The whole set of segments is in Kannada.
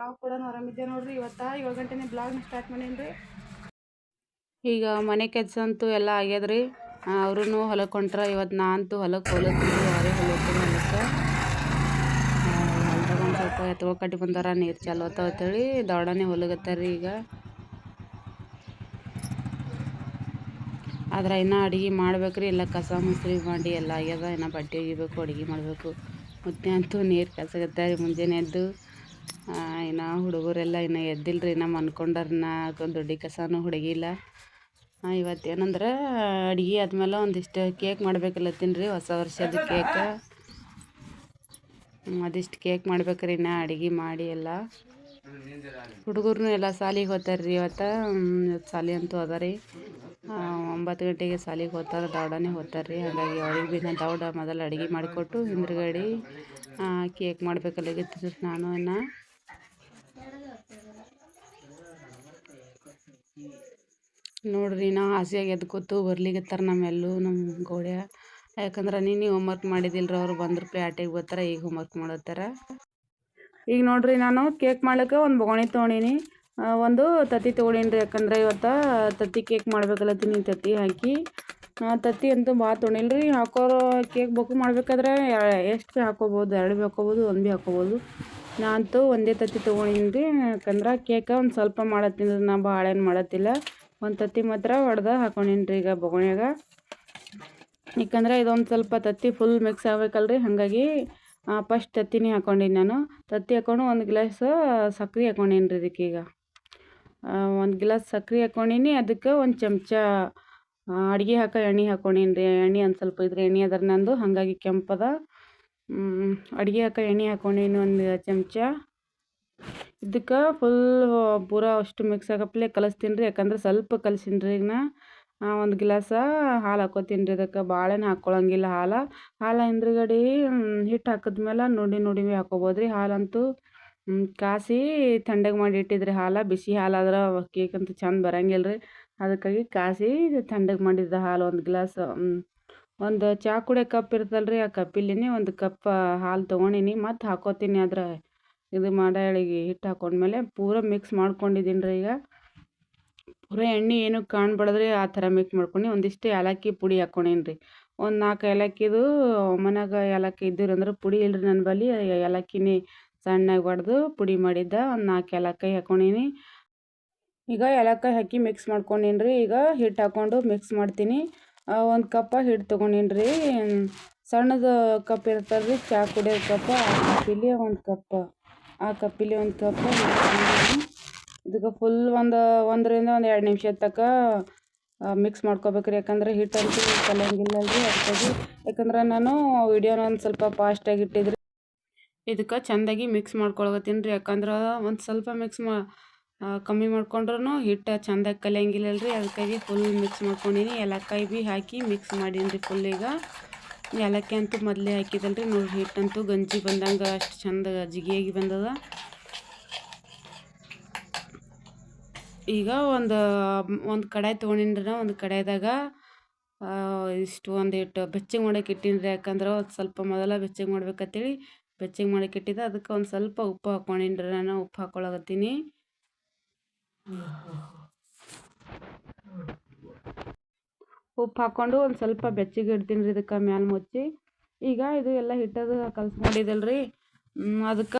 ನಾವು ಕೂಡ ಆರಾಮಿದ್ದೆ ನೋಡ್ರಿ. ಇವತ್ತ ಗಂಟೆನೇ ಬ್ಲಾಗ್ನ ಸ್ಟಾರ್ಟ್ ಮಾಡೇನ್ರಿ. ಈಗ ಮನೆ ಕೆಲಸ ಅಂತೂ ಎಲ್ಲ ಆಗ್ಯದ್ರಿ. ಅವ್ರೂ ಹೊಲಕ್ಕೆ ಹೊಂಟ್ರ. ಇವತ್ತು ನಾನಂತೂ ಹೊಲಕ್ಕೆ ಹೋಲತ್ತೀನಿ ಯಾರೇ ಹೊಲಕ್ಕೆ. ಹೊಲಕ್ಕೆ ಹೊಲ್ದಾಗ ಒಂದು ಸ್ವಲ್ಪ ಎತ್ಕೊ ಕಟ್ಟಿ ಬಂದಾರ. ನೀರು ಅಂತ ಅಂತೇಳಿ ದೊಡ್ಡನೆ ಹೊಲಗತ್ತಾರ್ರಿ ಈಗ. ಆದ್ರೆ ಇನ್ನೂ ಅಡುಗೆ ಮಾಡ್ಬೇಕ್ರಿ. ಎಲ್ಲ ಕಸ, ಮುಸ್ರಿ ಮಾಡಿ ಎಲ್ಲ ಆಗ್ಯದ. ಇನ್ನೂ ಬಟ್ಟೆ ಒಗಿಬೇಕು, ಅಡುಗೆ ಮಾಡಬೇಕು. ಮತ್ತೆ ಅಂತೂ ನೀರು ಕಸಗತ್ತಾರ ಮುಂಜಾನೆ ಎದ್ದು. ಇನ್ನು ಹುಡುಗರೆಲ್ಲ ಇನ್ನು ಎದ್ದಿಲ್ರಿ, ನಮ್ಮ ಮನ್ಕೊಂಡಾರ ಇನ್ನು ದೊಡ್ಡ ಕಸನೂ ಹುಡುಗಿಲ್ಲ. ಇವತ್ತು ಏನಂದ್ರೆ ಅಡುಗೆ ಆದ್ಮೇಲೆ ಒಂದಿಷ್ಟು ಕೇಕ್ ಮಾಡ್ಬೇಕಲ್ಲತ್ತೀನಿ ರೀ ಹೊಸ ವರ್ಷದ ಕೇಕ್. ಅದಿಷ್ಟು ಕೇಕ್ ಮಾಡ್ಬೇಕ್ರಿ ಇನ್ನು ಅಡುಗೆ ಮಾಡಿ ಎಲ್ಲ. ಹುಡುಗರು ಎಲ್ಲ ಸಾಲಿಗೆ ಹೋಗ್ತಾರೆ ರೀ ಇವತ್ತು ಸಾಲಿ ಅಂತೂ ಅದಾರಿ ಒಂಬತ್ತು ಗಂಟೆಗೆ ಸಾಲಿಗೆ ಹೋಗ್ತಾರೆ, ದೌಡನೇ ಹೋಗ್ತಾರೆ ರೀ ಹಾಗಾಗಿ ಅವ್ರಿಗೆ ಭೀ ನಾನು ದೌಡ ಮೊದಲು ಅಡುಗೆ ಮಾಡಿಕೊಟ್ಟು ಹಿಂದ್ಗಡೆ ಕೇಕ್ ಮಾಡಬೇಕಲ್ಲಾಗಿತ್ತು ನಾನು ಇನ್ನು. ನೋಡ್ರಿ ನಾ ಹಾಸಿಯಾಗಿ ಎದ್ದು ಕೂತು ಬರ್ಲಿಕತ್ತಾರ ನಮ್ಮೆಲ್ಲೂ ನಮ್ಮ ಗೋಡೆ. ಯಾಕಂದ್ರೆ ನೀನು ಹೋಮ್ವರ್ಕ್ ಮಾಡಿದಿಲ್ರಿ ಅವ್ರು ಬಂದ್ರೆ ಪ್ಯಾಟಿಗೆ ಬರ್ತಾರೆ ಈಗ ಹೋಮ್ವರ್ಕ್ ಮಾಡತ್ತಾರ. ಈಗ ನೋಡ್ರಿ ನಾನು ಕೇಕ್ ಮಾಡ್ಲಿಕ್ಕೆ ಒಂದು ಬೊಗಣಿ ತೊಗೊಂಡೀನಿ. ಒಂದು ತತ್ತಿ ತೊಗೊಂಡೀನಿ ರೀ ಯಾಕಂದ್ರೆ ಇವತ್ತು ತತ್ತಿ ಕೇಕ್ ಮಾಡ್ಬೇಕಲ್ಲತ್ತೀನಿ ತತ್ತಿ ಹಾಕಿ. ತತ್ತಿ ಅಂತೂ ಭಾಳ ತೊಗೊಂಡಿಲ್ಲ ರೀ ಹಾಕೋರು ಕೇಕ್ ಬೊಕ್ಕು ಮಾಡ್ಬೇಕಾದ್ರೆ ಎಷ್ಟು ಭೀ ಹಾಕೋಬೋದು, ಎರಡು ಭೀ ಹಾಕೋಬೋದು, ಒಂದು ಭೀ ಹಾಕೋಬೋದು. ನಾನಂತೂ ಒಂದೇ ತತ್ತಿ ತೊಗೊಂಡೀನಿ ರೀ ಯಾಕಂದ್ರೆ ಕೇಕ ಒಂದು ಸ್ವಲ್ಪ ಮಾಡತ್ತೀನಿ ರೀ, ನಾ ಭಾಳ ಏನು ಮಾಡತ್ತಿಲ್ಲ. ಒಂದು ತತ್ತಿ ಮಾತ್ರ ಹೊಡೆದ ಹಾಕೊಂಡೀನಿ ರೀ ಈಗ ಬೊಗಣ್ಯಾಗ. ಯಾಕಂದ್ರೆ ಇದೊಂದು ಸ್ವಲ್ಪ ತತ್ತಿ ಫುಲ್ ಮಿಕ್ಸ್ ಆಗ್ಬೇಕಲ್ರಿ, ಹಾಗಾಗಿ ಫಸ್ಟ್ ತತ್ತಿನೇ ಹಾಕೊಂಡೀನಿ ನಾನು. ತತ್ತಿ ಹಾಕೊಂಡು ಒಂದು ಗ್ಲಾಸ್ ಸಕ್ರೆ ಇದಕ್ಕೆ ಈಗ. ಒಂದು ಗ್ಲಾಸ್ ಸಕ್ರೆ ಹಾಕೊಂಡಿನಿ, ಅದಕ್ಕೆ ಒಂದು ಚಮಚ ಅಡುಗೆ ಹಾಕೋ ಎಣ್ಣೆ ಹಾಕ್ಕೊಂಡೀನಿ ರೀ ಎಣ್ಣೆ ಒಂದು ಸ್ವಲ್ಪ ಇದ್ರೆ ಎಣ್ಣೆ ಅದರ ನಂದು, ಹಾಗಾಗಿ ಕೆಂಪದ ಅಡುಗೆ ಹಾಕೋ ಎಣ್ಣೆ ಹಾಕೊಂಡೀನಿ ಒಂದು ಚಮಚ. ಇದಕ್ಕೆ ಫುಲ್ ಪೂರ ಅಷ್ಟು ಮಿಕ್ಸ್ ಆಗಪ್ಲೆ ಕಲಸ್ತೀನಿ ರೀ ಯಾಕಂದ್ರೆ ಸ್ವಲ್ಪ ಕಲ್ಸೀನಿ ರೀ ನಾ ಒಂದು ಗ್ಲಾಸ ಹಾಲು ಹಾಕೋತೀನಿ ರೀ ಅದಕ್ಕೆ ಭಾಳೇನು ಹಾಕ್ಕೊಳಂಗಿಲ್ಲ ಹಾಲು. ಹಾಲು ಹಿಂದ್ರಗಡೆ ಹಿಟ್ಟು ಹಾಕಿದ್ಮೇಲೆ ನೋಡಿ ನೋಡಿ ಹಾಕೋಬೋದು ರೀ ಹಾಲಂತೂ ಕಾಸಿ ಥಂಡಗೆ ಮಾಡಿ ಇಟ್ಟಿದ್ರಿ ಹಾಲು. ಬಿಸಿ ಹಾಲಾದ್ರೆ ಕೇಕ್ ಅಂತೂ ಚಂದ ಬರಂಗಿಲ್ಲ ರೀ ಅದಕ್ಕಾಗಿ ಕಾಸಿ ಥಂಡಗೆ ಮಾಡಿದ ಹಾಲು ಒಂದು ಗ್ಲಾಸ್. ಒಂದು ಚಾ ಕುಡಿಯೋ ಕಪ್ ಇರ್ತಲ್ಲ ರೀ ಆ ಕಪ್ಪಿಲಿನೇ ಒಂದು ಕಪ್, ಹಾಲು ತೊಗೊಂಡಿನಿ. ಮತ್ತು ಹಾಕೋತೀನಿ ಅದ್ರ ಇದು ಮಾಡಾಳಿಗೆ ಹಿಟ್ಟು ಹಾಕೊಂಡ್ಮೇಲೆ ಪೂರ ಮಿಕ್ಸ್ ಮಾಡ್ಕೊಂಡಿದ್ದೀನಿ ರೀ ಈಗ. ಪೂರ ಎಣ್ಣೆ ಏನು ಕಾಣ್ಬಾರ್ದ್ರಿ, ಆ ಥರ ಮಿಕ್ಸ್ ಮಾಡ್ಕೊಂಡು ಒಂದಿಷ್ಟು ಏಲಕ್ಕಿ ಪುಡಿ ಹಾಕ್ಕೊಂಡೇನಿ ರೀ. ಒಂದು ನಾಲ್ಕು ಏಲಕ್ಕಿದು, ಮನ್ಯಾಗ ಏಲಕ್ಕಿ ಇದ್ದೀರಿ ಅಂದ್ರೆ ಪುಡಿ ಇಲ್ರಿ ನನ್ನ ಬಳಿ ಏಲಕ್ಕಿನೇ ಸಣ್ಣಗೆ ಬಡ್ದು ಪುಡಿ ಮಾಡಿದ್ದ, ಒಂದು ನಾಲ್ಕು ಏಲಕ್ಕಾಯಿ ಹಾಕ್ಕೊಂಡೀನಿ ಈಗ ಏಲಕ್ಕಾಯಿ ಹಾಕಿ ಮಿಕ್ಸ್ ಮಾಡ್ಕೊಂಡೀನಿ ರೀ, ಈಗ ಹಿಟ್ಟು ಹಾಕ್ಕೊಂಡು ಮಿಕ್ಸ್ ಮಾಡ್ತೀನಿ. ಒಂದು ಕಪ್ಪ ಹಿಟ್ಟು ತೊಗೊಂಡೀನಿ ರೀ. ಸಣ್ಣದು ಕಪ್ ಇರ್ತಲ್ಲ ರೀ ಚಹಾ ಕುಡಿಯೋ ಕಪ್ಪ ಆ ಒಂದು ಕಪ್. ಆ ಕಪ್ಪಿಲಿ ಒಂದು ಕಪ್ ಇದಕ್ಕೆ ಫುಲ್ ಒಂದು ಒಂದರಿಂದ ಒಂದು ಎರಡು ನಿಮಿಷ ತನಕ ಮಿಕ್ಸ್ ಮಾಡ್ಕೋಬೇಕು ರೀ ಯಾಕಂದ್ರೆ ಹಿಟ್ಟಂತೂ ಅಂತ ರೀ ಅದಕ್ಕಾಗಿ ಯಾಕಂದ್ರೆ ನಾನು ವಿಡಿಯೋನ ಒಂದು ಸ್ವಲ್ಪ ಫಾಸ್ಟಾಗಿ ಇಟ್ಟಿದ್ರಿ. ಇದಕ್ಕೆ ಚೆಂದಾಗಿ ಮಿಕ್ಸ್ ಮಾಡ್ಕೊಳಕತ್ತೀನಿ ರೀ. ಯಾಕಂದ್ರೆ ಒಂದು ಸ್ವಲ್ಪ ಮಿಕ್ಸ್ ಮಾ ಕಮ್ಮಿ ಮಾಡ್ಕೊಂಡ್ರೂ ಹಿಟ್ಟು ಚೆಂದಾಗಿ ಕಲಿಯಂಗಿಲ್ಲ ರೀ ಅದಕ್ಕಾಗಿ ಫುಲ್ ಮಿಕ್ಸ್ ಮಾಡ್ಕೊಂಡೀನಿ. ಕೈ ಭೀ ಹಾಕಿ ಮಿಕ್ಸ್ ಮಾಡೀನಿ ರೀ ಫುಲ್ ಈಗ. ಏಲಕ್ಕಿ ಅಂತೂ ಮೊದಲೇ ಹಾಕಿದಲ್ರಿ ನೋಡಿ ಹಿಟ್ಟಂತೂ ಗಂಜಿ ಬಂದಂಗೆ ಅಷ್ಟು ಚಂದ ಜಿಗಿಯಾಗಿ ಬಂದದ. ಈಗ ಒಂದು ಒಂದು ಕಡಾಯಿ ತೊಗೊಂಡಿನ್ರಿ ಒಂದು ಕಡಾಯಿದಾಗ ಇಷ್ಟು ಒಂದು ಇಟ್ಟು ಬೆಚ್ಚಗೆ ಮಾಡೋಕೆ ಇಟ್ಟೀನಿ ರೀ ಯಾಕಂದ್ರೆ ಒಂದು ಸ್ವಲ್ಪ ಮೊದಲ ಬೆಚ್ಚಗೆ ಮಾಡ್ಬೇಕಂತೇಳಿ ಬೆಚ್ಚಗೆ ಮಾಡಕ್ಕೆ ಇಟ್ಟಿದ್ದೆ, ಅದಕ್ಕೆ ಒಂದು ಸ್ವಲ್ಪ ಉಪ್ಪು ಹಾಕ್ಕೊಂಡಿನ್ರಿ ನಾನು, ಉಪ್ಪು ಹಾಕ್ಕೊಳಕತ್ತೀನಿ ಉಪ್ಪು ಹಾಕ್ಕೊಂಡು ಒಂದು ಸ್ವಲ್ಪ ಬೆಚ್ಚಗೆ ಇಡ್ತೀನಿ ರೀ ಇದಕ್ಕೆ ಮ್ಯಾಲೆ ಮುಚ್ಚಿ. ಈಗ ಇದು ಎಲ್ಲ ಹಿಟ್ಟದು ಕಲ್ಸ್ಕೊಂಡಿದ್ದಲ್ಲ ರೀ ಅದಕ್ಕೆ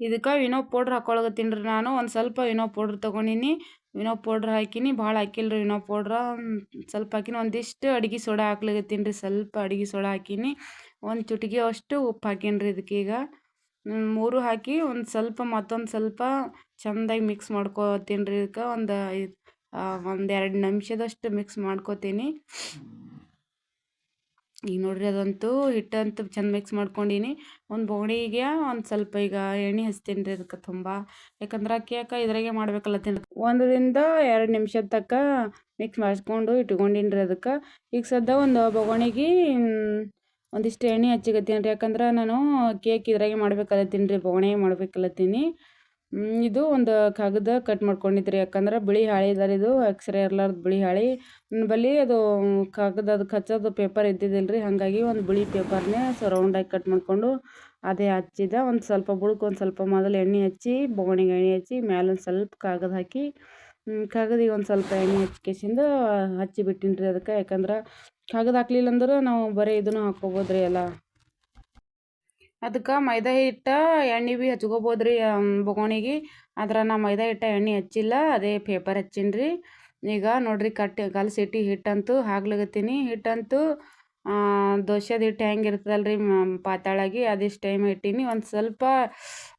ಇದಕ್ಕೆ ವಿನೋ ಪೌಡ್ರ್ ಹಾಕ್ಕೊಳಕತ್ತೀನಿ ರೀ ನಾನು. ಒಂದು ಸ್ವಲ್ಪ ವಿನೋ ಪೌಡ್ರ್ ತೊಗೊಂಡೀನಿ. ವಿನೋ ಪೌಡ್ರ್ ಹಾಕಿನಿ, ಭಾಳ ಹಾಕಿಲ್ಲ ರೀ ವಿನೋ ಪೌಡ್ರ. ಸ್ವಲ್ಪ ಹಾಕಿನಿ, ಒಂದಿಷ್ಟು ಅಡುಗೆ ಸೋಡಾ ಹಾಕ್ಲಿಕತ್ತೀನಿ ರೀ, ಸ್ವಲ್ಪ ಅಡುಗೆ ಸೋಡಾ ಹಾಕಿನಿ. ಒಂದು ಚುಟ್ಕಿ ಅಷ್ಟು ಉಪ್ಪು ಹಾಕೀನಿ ರೀ ಇದಕ್ಕೆ ಈಗ. ಮೂರು ಹಾಕಿ ಒಂದು ಸ್ವಲ್ಪ ಮತ್ತೊಂದು ಸ್ವಲ್ಪ ಚಂದಾಗಿ ಮಿಕ್ಸ್ ಮಾಡ್ಕೊತೀನಿ ರೀ ಇದಕ್ಕೆ. ಒಂದು ಎರಡು ನಿಮಿಷದಷ್ಟು ಮಿಕ್ಸ್ ಮಾಡ್ಕೊತೀನಿ. ಈಗ ನೋಡ್ರಿ ಅದಂತೂ ಹಿಟ್ಟಂತೂ ಚೆಂದ ಮಿಕ್ಸ್ ಮಾಡ್ಕೊಂಡೀನಿ. ಒಂದು ಬೋಗಣಿಗೆ ಒಂದು ಸ್ವಲ್ಪ ಈಗ ಎಣ್ಣೆ ಹಚ್ತೀನಿ ರೀ ಅದಕ್ಕೆ ತುಂಬ. ಯಾಕಂದ್ರೆ ಕೇಕ ಇದ್ರಾಗೆ ಮಾಡ್ಬೇಕಲ್ಲತ್ತೀನಿ ಒಂದರಿಂದ ಎರಡು ನಿಮಿಷದ ತಕ್ಕ ಮಿಕ್ಸ್ ಮಾಡಿಸ್ಕೊಂಡು ಇಟ್ಕೊಂಡೀನಿ ರೀ ಅದಕ್ಕೆ. ಈಗ ಸದ್ಯ ಒಂದು ಬೋಗಣಿಗೆ ಒಂದಿಷ್ಟು ಎಣ್ಣೆ ಹಚ್ಚಿಕತ್ತೀನಿ ರೀ. ಯಾಕಂದ್ರೆ ನಾನು ಕೇಕ್ ಇದ್ರಾಗೆ ಮಾಡ್ಬೇಕಲ್ಲತ್ತೀನಿ ರೀ ಮಾಡ್ಬೇಕಲ್ಲ ಮಾಡ್ಬೇಕಲ್ಲತ್ತೀನಿ ಇದು ಒಂದು ಕಾಗದ ಕಟ್ ಮಾಡ್ಕೊಂಡಿದ್ರಿ. ಯಾಕಂದ್ರೆ ಬಿಳಿ ಹಾಳೆ ಇದು ಎಕ್ಸ್ರೇ ಇರ್ಲಾರ್ದು ಬಿಳಿ ಹಾಳಿ. ಬಲಿ ಅದು ಕಾಗದ ಅದು ಕಚ್ಚೋದು ಪೇಪರ್ ಇದ್ದಿದ್ದಿಲ್ಲ ರೀ ಹಾಗಾಗಿ ಒಂದು ಬಿಳಿ ಪೇಪರ್ನೇ ರೌಂಡಾಗಿ ಕಟ್ ಮಾಡಿಕೊಂಡು ಅದೇ ಹಚ್ಚಿದ. ಒಂದು ಸ್ವಲ್ಪ ಬುಳ್ಕು, ಒಂದು ಸ್ವಲ್ಪ ಮೊದಲು ಎಣ್ಣೆ ಹಚ್ಚಿ ಬೋಗಣಿಗೆ ಎಣ್ಣೆ ಹಚ್ಚಿ ಮೇಲೆ ಸ್ವಲ್ಪ ಕಾಗದ ಹಾಕಿ ಕಾಗದಿಗೆ ಒಂದು ಸ್ವಲ್ಪ ಎಣ್ಣೆ ಹಚ್ಕೇಸಿಂದ ಹಚ್ಚಿ ಬಿಟ್ಟಿನಿ ರೀ ಅದಕ್ಕೆ. ಯಾಕಂದ್ರೆ ಕಾಗದ ಹಾಕ್ಲಿಲ್ಲ ಅಂದ್ರೆ ನಾವು ಬರೀ ಇದನ್ನು ಹಾಕ್ಕೋಬೋದು ರೀ ಎಲ್ಲ. ಅದಕ್ಕೆ ಮೈದಾ ಹಿಟ್ಟ ಎಣ್ಣೆ ಭೀ ಹಚ್ಕೋಬೋದು ರೀ ಬೊಗೋಣಿಗೆ. ಆದ್ರೆ ನಾ ಮೈದಾ ಹಿಟ್ಟ ಎಣ್ಣೆ ಹಚ್ಚಿಲ್ಲ, ಅದೇ ಪೇಪರ್ ಹಚ್ಚೀನಿ ರೀ ಈಗ ನೋಡ್ರಿ ಕಟ್ಟಿ ಕಲಸಿಟ್ಟು ಹಿಟ್ಟಂತೂ ಹಾಕ್ಲಿಕತ್ತೀನಿ ಹಿಟ್ಟಂತೂ ದೋಸೆದ ಹಿಟ್ಟು ಹೆಂಗೆ ಇರ್ತದಲ್ಲ ರೀ ಪಾತಾಳಾಗಿ ಅದಿಷ್ಟು ಟೈಮ್ ಇಟ್ಟೀನಿ. ಒಂದು ಸ್ವಲ್ಪ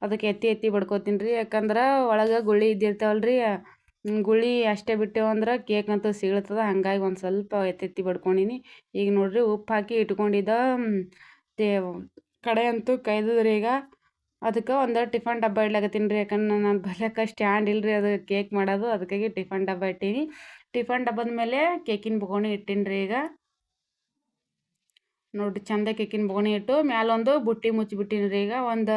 ಅದಕ್ಕೆ ಎತ್ತಿ ಎತ್ತಿ ಬಡ್ಕೋತೀನಿ ರೀ ಯಾಕಂದ್ರೆ ಒಳಗೆ ಗುಳ್ಳಿ ಇದ್ದಿರ್ತಾವಲ್ಲ ರೀ ಗುಳಿ ಅಷ್ಟೇ ಬಿಟ್ಟೇವಂದ್ರೆ ಕೇಕ್ ಅಂತೂ ಸಿಗ್ಲತ್ತದ. ಹಂಗಾಗಿ ಒಂದು ಸ್ವಲ್ಪ ಎತ್ತೆತ್ತಿ ಬಡ್ಕೊಂಡೀನಿ. ಈಗ ನೋಡ್ರಿ ಉಪ್ಪು ಹಾಕಿ ಇಟ್ಕೊಂಡಿದ್ದ ತೇ ಕಡೆ ಅಂತೂ ಕೈದದ್ರಿ ಈಗ. ಅದಕ್ಕೆ ಒಂದು ಟಿಫನ್ ಡಬ್ಬ ಇಡ್ಲಾಕತ್ತೀನಿ ರೀ ಯಾಕಂದ್ರೆ ನಾನು ಬರ್ಲಕ್ಕ ಸ್ಟ್ಯಾಂಡ್ ಇಲ್ಲ ರೀ ಅದು ಕೇಕ್ ಮಾಡೋದು. ಅದಕ್ಕಾಗಿ ಟಿಫನ್ ಡಬ್ಬ ಇಟ್ಟೀನಿ. ಟಿಫನ್ ಡಬ್ಬದ ಮೇಲೆ ಕೇಕಿನ ಬೊಗೋಣಿ ಇಟ್ಟೀನಿ ರೀ ಈಗ. ನೋಡಿರಿ, ಚಂದ ಕೇಕಿನ ಬೊಗಣಿ ಇಟ್ಟು ಮ್ಯಾಲೊಂದು ಬುಟ್ಟಿ ಮುಚ್ಚಿಬಿಟ್ಟೀನಿ ರೀ ಈಗ. ಒಂದು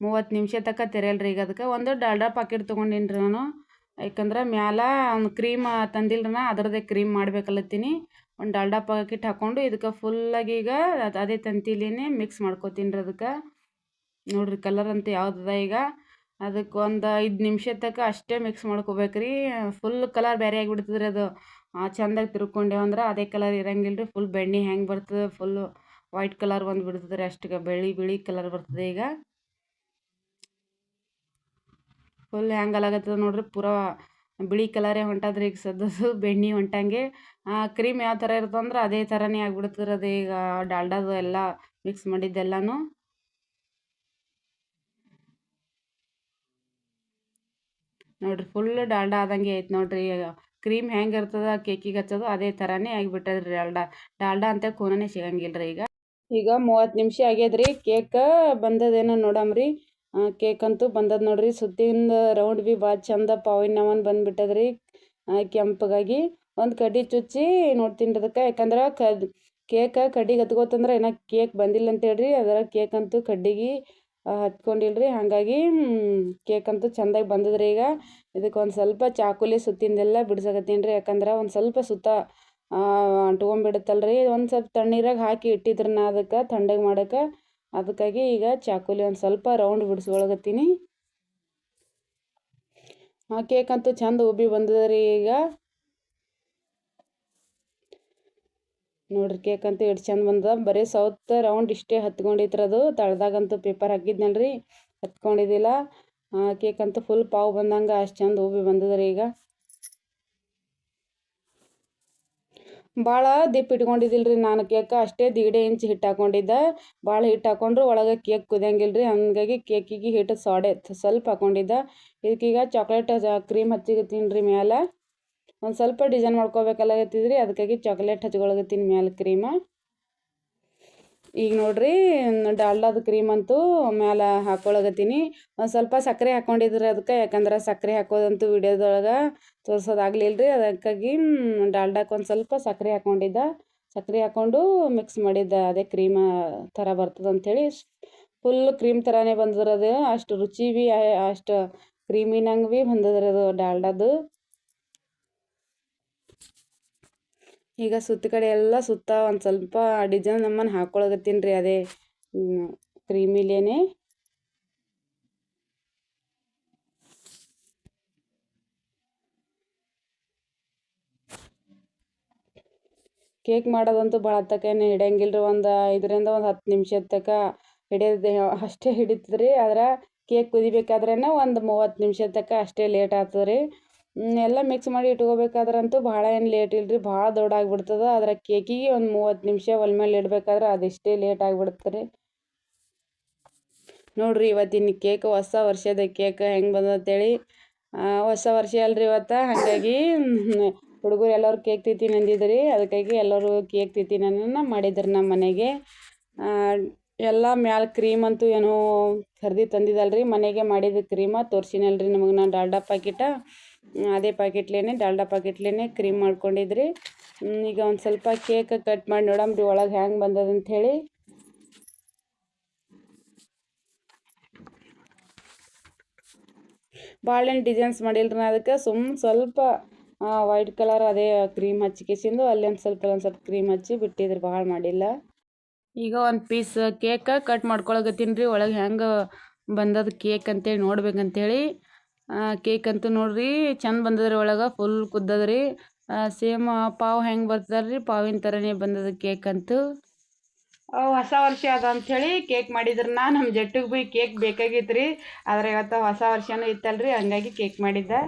ಮೂವತ್ತು ನಿಮಿಷ ತನಕ ತೆರೆಯಲ್ರಿ ಈಗ ಅದಕ್ಕೆ. ಒಂದು ಡಾಲ್ಡಾ ಪಾಕೆಟ್ ತೊಗೊಂಡಿನಿ ರೀ ನಾನು. ಯಾಕಂದ್ರೆ ಮ್ಯಾಲ ಒಂದು ಕ್ರೀಮ್ ತಂದಿಲ್ಲ ನಾ ಅದರದೇ ಕ್ರೀಮ್ ಮಾಡ್ಬೇಕಲ್ಲತ್ತೀನಿ. ಒಂದು ಡಾಲ್ಡಾ ಪಾಕಿಟ್ ಹಾಕ್ಕೊಂಡು ಇದಕ್ಕೆ ಫುಲ್ಲಾಗಿ ಈಗ ಅದೇ ತಂತಿಲಿನೇ ಮಿಕ್ಸ್ ಮಾಡ್ಕೊತೀನಿ ರೀ ಅದಕ್ಕೆ. ನೋಡಿರಿ ಕಲರ್ ಅಂತ ಯಾವ್ದದ ಈಗ. ಅದಕ್ಕೆ ಒಂದು ಐದು ನಿಮಿಷ ತನಕ ಅಷ್ಟೇ ಮಿಕ್ಸ್ ಮಾಡ್ಕೋಬೇಕು ರೀ ಫುಲ್ ಕಲರ್ ಬೇರೆ ಆಗಿಬಿಡ್ತದೆ ರೀ ಅದು ಚೆಂದಾಗಿ ತಿರ್ಕೊಂಡೇವು ಅಂದ್ರೆ ಅದೇ ಕಲರ್ ಇರಂಗಿಲ್ಲ ರೀ ಫುಲ್ ಬೆಣ್ಣೆ ಹೆಂಗೆ ಬರ್ತದೆ ಫುಲ್ಲು ವೈಟ್ ಕಲರ್ ಒಂದು ಬಿಡ್ತದೆ ರೀ ಅಷ್ಟಕ್ಕೆ ಬೆಳಿ ಬಿಳಿ ಕಲರ್ ಬರ್ತದೆ ಈಗ. ಫುಲ್ ಹೆಂಗೆ ಅಲಾಗತ್ತದ ನೋಡ್ರಿ, ಪೂರಾ ಬಿಳಿ ಕಲರೇ ಹೊಂಟದ್ರಿ ಈಗ ಸದ್ದದು ಬೆಣ್ಣೆ ಹೊಂಟಂಗೆ. ಕ್ರೀಮ್ ಯಾವ ಥರ ಇರ್ತಂದ್ರೆ ಅದೇ ಥರನೇ ಆಗ್ಬಿಡ್ತದೆ ಅದು ಈಗ ಡಾಲ್ಡಾದು ಎಲ್ಲ ಮಿಕ್ಸ್ ಮಾಡಿದ್ದೆಲ್ಲನೂ. ನೋಡ್ರಿ ಫುಲ್ ಡಾಲ್ಡಾ ಆದಂಗೆ ಐತೆ ನೋಡ್ರಿ ಕ್ರೀಮ್ ಹೆಂಗೆ ಇರ್ತದ ಕೇಕಿಗೆ ಹಚ್ಚೋದು ಅದೇ ಥರನೇ ಆಗಿಬಿಟ್ಟದ್ರಿ ಡಾಲ್ಡಾ. ಡಾಲ್ಡಾ ಅಂತ ಖೂನನೇ ಸಿಗಂಗಿಲ್ಲ ರೀ ಈಗ. ಈಗ ಮೂವತ್ತು ನಿಮಿಷ ಆಗ್ಯದ್ರಿ ಕೇಕ್ ಬಂದದೇನೋ ನೋಡಮ್ರಿ. ಕೇಕ್ ಅಂತೂ ಬಂದದ ನೋಡ್ರಿ. ಸುತ್ತಿಂದ ರೌಂಡ್ ಬಿ ಭಾಳ ಚಂದ ಪಾವಿನ ನಮನ್ ಬಂದ್ಬಿಟ್ಟದ್ರಿ ಕೆಂಪಗಾಗಿ ಒಂದು ಕಡ್ಡಿ ಚುಚ್ಚಿ ನೋಡ್ತೀನಿ ಅದಕ್ಕೆ. ಯಾಕಂದ್ರೆ ಕ ಕೇಕ ಕಡ್ಡಿಗೆ ಹತ್ಕೋತಂದ್ರೆ ಏನೋ ಕೇಕ್ ಬಂದಿಲ್ಲ ಅಂತೇಳ್ರಿ ಅದರ ಕೇಕ್ ಅಂತೂ ಕಡ್ಡಿಗೆ ಹತ್ಕೊಂಡಿಲ್ರಿ. ಹಾಗಾಗಿ ಕೇಕ್ ಅಂತೂ ಚೆಂದಾಗಿ ಬಂದದ್ರಿ ಈಗ. ಇದಕ್ಕೆ ಒಂದು ಸ್ವಲ್ಪ ಚಾಕುಲಿ ಸುತ್ತಿಂದೆಲ್ಲ ಬಿಡ್ಸಕತ್ತೀನಿ ರೀ. ಯಾಕಂದ್ರೆ ಒಂದು ಸ್ವಲ್ಪ ಸುತ್ತ ಅಂಟ್ಕೊಂಬಿಡುತ್ತಲ್ರಿ ಒಂದು ಸ್ವಲ್ಪ ತಣ್ಣೀರಾಗ ಹಾಕಿ ಇಟ್ಟಿದ್ರಿ ನಾ ಅದಕ್ಕೆ ಥಂಡಗೆ ಮಾಡೋಕೆ ಅದಕ್ಕಾಗಿ ಈಗ ಚಾಕುಲಿ ಒಂದು ಸ್ವಲ್ಪ ರೌಂಡ್ ಬಿಡಿಸ್ಕೊಳಕತ್ತೀನಿ ಆ ಕೇಕ್ ಅಂತೂ ಚಂದ ಉಬ್ಬಿ ಬಂದದ ರೀ ಈಗ. ನೋಡ್ರಿ ಕೇಕ್ ಅಂತೂ ಎಷ್ಟು ಚಂದ ಬಂದದ. ಬರೀ ಸೌತ್ ರೌಂಡ್ ಇಷ್ಟೇ ಹತ್ಕೊಂಡಿತ್ರ ಅದು. ತಳ್ದಾಗಂತೂ ಪೇಪರ್ ಹಾಕಿದ್ನಲ್ರಿ. ಹತ್ಕೊಂಡಿದ್ದಿಲ್ಲ. ಕೇಕ್ ಅಂತೂ ಫುಲ್ ಪಾವು ಬಂದಂಗೆ ಅಷ್ಟು ಚಂದ ಉಬ್ಬಿ ರೀ ಈಗ. ಭಾಳ ದಿಪ್ಪ ಇಟ್ಕೊಂಡಿದ್ದಿಲ್ಲ ನಾನು ಕೇಕ್ ಅಷ್ಟೇ ದೀಡೆ ಇಂಚ್ ಹಿಟ್ಟು ಹಾಕೊಂಡಿದ್ದೆ. ಭಾಳ ಹಿಟ್ಟು ಹಾಕೊಂಡ್ರು ಒಳಗೆ ಕೇಕ್ ಕುದಿಯಂಗಿಲ್ಲ ರೀ ಹಂಗಾಗಿ ಕೇಕಿಗೆ ಹಿಟ್ಟು ಸೋಡೆ ಸ್ವಲ್ಪ ಹಾಕೊಂಡಿದ್ದೆ. ಇದಕ್ಕೀಗ ಚಾಕ್ಲೇಟ್ ಕ್ರೀಮ್ ಹಚ್ಚಿಗತ್ತೀನಿ ರೀ ಮ್ಯಾಲೆ. ಒಂದು ಸ್ವಲ್ಪ ಡಿಸೈನ್ ಮಾಡ್ಕೋಬೇಕಲ್ಲಾಗತ್ತಿದ್ರಿ, ಅದಕ್ಕಾಗಿ ಚಾಕ್ಲೇಟ್ ಹಚ್ಕೊಳಗತ್ತೀನಿ ಮ್ಯಾಲೆ ಕ್ರೀಮ. ಈಗ ನೋಡ್ರಿ, ಡಾಲ್ಡಾದ ಕ್ರೀಮ್ ಅಂತೂ ಮ್ಯಾಲೆ ಹಾಕ್ಕೊಳಗತ್ತೀನಿ ಒಂದು ಸ್ವಲ್ಪ ಸಕ್ಕರೆ ಹಾಕ್ಕೊಂಡಿದ್ರಿ ಅದಕ್ಕೆ ಯಾಕಂದ್ರೆ ಸಕ್ಕರೆ ಹಾಕೋದಂತೂ ವಿಡಿಯೋದೊಳಗೆ ತೋರ್ಸೋದಾಗ್ಲಿಲ್ಲ ರೀ ಅದಕ್ಕಾಗಿ ಡಾಲ್ಡಾಕ್ಕೆ ಒಂದು ಸ್ವಲ್ಪ ಸಕ್ಕರೆ ಹಾಕೊಂಡಿದ್ದ. ಸಕ್ಕರೆ ಹಾಕ್ಕೊಂಡು ಮಿಕ್ಸ್ ಮಾಡಿದ್ದ ಅದೇ ಕ್ರೀಮ್ ಥರ ಬರ್ತದೆ ಅಂಥೇಳಿ ಫುಲ್ ಕ್ರೀಮ್ ಥರನೇ ಬಂದದ್ರದು. ಅಷ್ಟು ರುಚಿ ಭೀ ಅಷ್ಟು ಕ್ರೀಮಿನಂಗೆ ಭೀ ಬಂದದ್ರಿ ಅದು ಡಾಲ್ಡಾದು. ಈಗ ಸುತ್ತ ಕಡೆ ಎಲ್ಲ ಸುತ್ತ ಒಂದು ಸ್ವಲ್ಪ ಡಿಸೈನ್ ನಮ್ಮನ್ನು ಹಾಕ್ಕೊಳಗತ್ತೀನಿ ರೀ ಅದೇ ಕ್ರೀಮಿಲೇನೆ. ಕೇಕ್ ಮಾಡೋದಂತೂ ಭಾಳ ತಕೇನೆ ಹಿಡಿಯಂಗಿಲ್ಲ ರೀ ಒಂದು ಐದರಿಂದ ಒಂದು ಹತ್ತು ನಿಮಿಷದ ತಕ ಹಿಡಿಯೋದು ಅಷ್ಟೇ ಹಿಡಿತದ್ರಿ. ಆದ್ರೆ ಕೇಕ್ ಕುದಿಬೇಕಾದ್ರೇ ಒಂದು ಮೂವತ್ತು ನಿಮಿಷದ ತನಕ ಅಷ್ಟೇ ಲೇಟ್ ಆಗ್ತದೆ ರೀ ಎಲ್ಲ ಮಿಕ್ಸ್ ಮಾಡಿ ಇಟ್ಕೋಬೇಕಾದ್ರಂತೂ ಭಾಳ ಏನು ಲೇಟ್ ರೀ ಭಾಳ ದೊಡ್ಡ ಆಗಿಬಿಡ್ತದೆ ಅದ್ರ ಕೇಕಿಗೆ ಒಂದು ಮೂವತ್ತು ನಿಮಿಷ ಒಲೆ ಮೇಲೆ ಇಡಬೇಕಾದ್ರೆ ಅದೆಷ್ಟೇ ಲೇಟ್ ಆಗಿಬಿಡ್ತದೆ ರೀ ನೋಡಿರಿ ಇವತ್ತಿನ ಕೇಕ್, ಹೊಸ ವರ್ಷದ ಕೇಕ್ ಹೆಂಗೆ ಬಂದತ್ತೇಳಿ ಹೊಸ ವರ್ಷ ಅಲ್ರಿ ಇವತ್ತು. ಹಾಗಾಗಿ ಹುಡುಗರು ಎಲ್ಲರೂ ಕೇಕ್ ತಿತ್ತೀನಿ ಅಂದಿದ್ದು ರೀ ಅದಕ್ಕಾಗಿ ಎಲ್ಲರೂ ಕೇಕ್ ತಿಂತೀನಿ ಮಾಡಿದ್ರು ನಮ್ಮ ಮನೆಗೆ. ಎಲ್ಲ ಮ್ಯಾಲ ಕ್ರೀಮ್ ಅಂತೂ ಏನೋ ಖರೀದಿ ತಂದಿದ್ದಲ್ರಿ. ಮನೆಗೆ ಮಾಡಿದ ಕ್ರೀಮ ತೋರಿಸಿನಲ್ರಿ ನಿಮಗೆ ನಾನು ಡಾಲ್ಡಾ ಪ್ಯಾಕೆಟ ಅದೇ ಪ್ಯಾಕೆಟ್ಲೇ ಡಾಲ್ಡಾ ಪ್ಯಾಕೆಟ್ಲೇ ಕ್ರೀಮ್ ಮಾಡ್ಕೊಂಡಿದ್ರಿ. ಈಗ ಒಂದು ಸ್ವಲ್ಪ ಕೇಕ್ ಕಟ್ ಮಾಡಿ ನೋಡಮ್ರಿ ಒಳಗೆ ಹ್ಯಾಂಗೆ ಬಂದದಂತ ಹೇಳಿ. ಭಾಳೇನು ಡಿಸೈನ್ಸ್ ಮಾಡಿಲ್ರಿ ಅದಕ್ಕೆ. ಸುಮ್ ಸ್ವಲ್ಪ ವೈಟ್ ಕಲರ್ ಅದೇ ಕ್ರೀಮ್ ಹಚ್ಚಿಕೆಸಿಂದು ಅಲ್ಲಿ ಒಂದು ಸ್ವಲ್ಪ ಒಂದು ಸ್ವಲ್ಪ ಕ್ರೀಮ್ ಹಚ್ಚಿ ಬಿಟ್ಟಿದ್ರಿ ಭಾಳ ಮಾಡಿಲ್ಲ. ಈಗ ಒಂದು ಪೀಸ್ ಕೇಕ ಕಟ್ ಮಾಡ್ಕೊಳಕತ್ತೀನಿ ರೀ, ಒಳಗೆ ಹೆಂಗೆ ಬಂದದ ಕೇಕ್ ಅಂತೇಳಿ ನೋಡ್ಬೇಕಂತೇಳಿ. ಕೇಕ್ ಅಂತೂ ನೋಡ್ರಿ, ಚಂದ ಬಂದದ್ರಿ ಒಳಗೆ ಫುಲ್ ಕುದ್ದದ್ರಿ. ಸೇಮ್ ಪಾವ್ ಹೆಂಗೆ ಬರ್ತದ್ರಿ, ಪಾವಿನ ಥರನೇ ಬಂದದ ಕೇಕ್ ಅಂತೂ. ಹೊಸ ವರ್ಷ ಅದ ಹೇಳಿ ಕೇಕ್ ಮಾಡಿದ್ರು ನಾ ನಮ್ಮ ಜಟ್ಟಿಗೆ ಭೀ ಕೇಕ್ ಬೇಕಾಗಿತ್ತು ರೀ ಆದರೆ ಇವತ್ತು ಹೊಸ ವರ್ಷನೂ ಇತ್ತಲ್ರಿ, ಹಂಗಾಗಿ ಕೇಕ್ ಮಾಡಿದ್ದೆ.